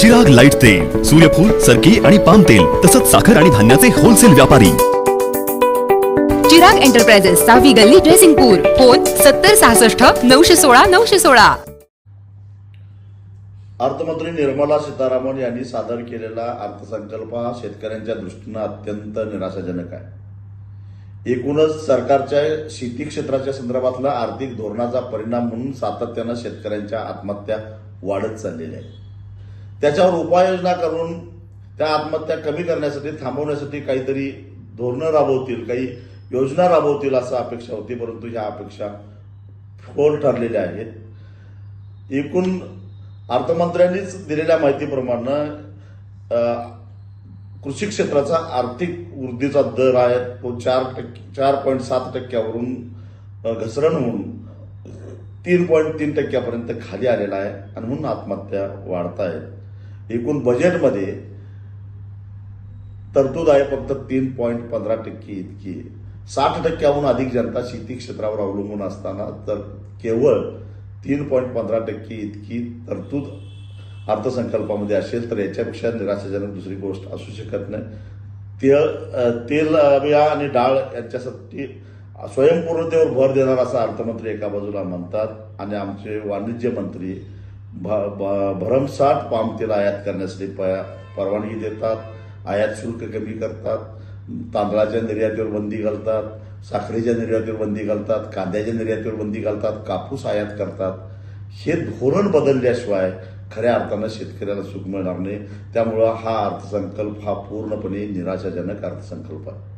Chirag light तेल सूर्यफूल सरकी आणि पाम तेल तसंच साखर आणि धान्याचे होलसेल व्यापारी. चिराग एंटरप्राइजेस सहावी गल्ली ड्रेसिंगपूर फोन सत्तर सहासष्ट नऊशे सोळा नऊशे सोळा. अर्थमंत्री निर्मला सीतारामन यांनी सादर केलेला अर्थसंकल्प हा शेतकऱ्यांच्या दृष्टीनं अत्यंत निराशाजनक आहे. एकूणच सरकारच्या शेती क्षेत्राच्या संदर्भातला आर्थिक धोरणाचा परिणाम म्हणून सातत्यानं शेतकऱ्यांच्या आत्महत्या वाढत चाललेल्या आहेत. त्याच्यावर उपाययोजना करून त्या आत्महत्या कमी करण्यासाठी थांबवण्यासाठी काहीतरी धोरणं राबवतील काही योजना राबवतील असं अपेक्षा होती परंतु ह्या अपेक्षा फोल ठरलेल्या आहेत. एकूण अर्थमंत्र्यांनीच दिलेल्या माहितीप्रमाणे कृषी क्षेत्राचा आर्थिक वृद्धीचा दर आहे तो चार टक्के चार पॉईंट सात टक्क्यावरून घसरण होऊन तीन पॉईंट तीन टक्क्यापर्यंत खाली आलेला आहे आणि म्हणून आत्महत्या वाढत आहेत एकूण बजेटमध्ये तरतूद आहे फक्त तीन पॉईंट पंधरा टक्के इतकी. साठ टक्क्याहून अधिक जनता शेती क्षेत्रावर अवलंबून असताना तर केवळ तीन पॉईंट पंधरा टक्के इतकी तरतूद अर्थसंकल्पामध्ये असेल तर याच्यापेक्षा निराशाजनक दुसरी गोष्ट असू शकत नाही. तेल तेल बिया आणि डाळ यांच्यासाठी स्वयंपूर्णतेवर भर देणार असं अर्थमंत्री एका बाजूला म्हणतात आणि आमचे वाणिज्य मंत्री भ- भरमसाठ पामतेल आयात करण्यासाठी परवानगी देतात आयात शुल्क कमी करतात तांदळाच्या निर्यातीवर बंदी घालतात साखरेच्या निर्यातीवर बंदी घालतात कांद्याच्या निर्यातीवर बंदी घालतात कापूस आयात करतात. हे धोरण बदलल्याशिवाय खऱ्या अर्थानं शेतकऱ्याला सुख मिळणार नाही. त्यामुळं हा अर्थसंकल्प हा पूर्णपणे निराशाजनक अर्थसंकल्प आहे.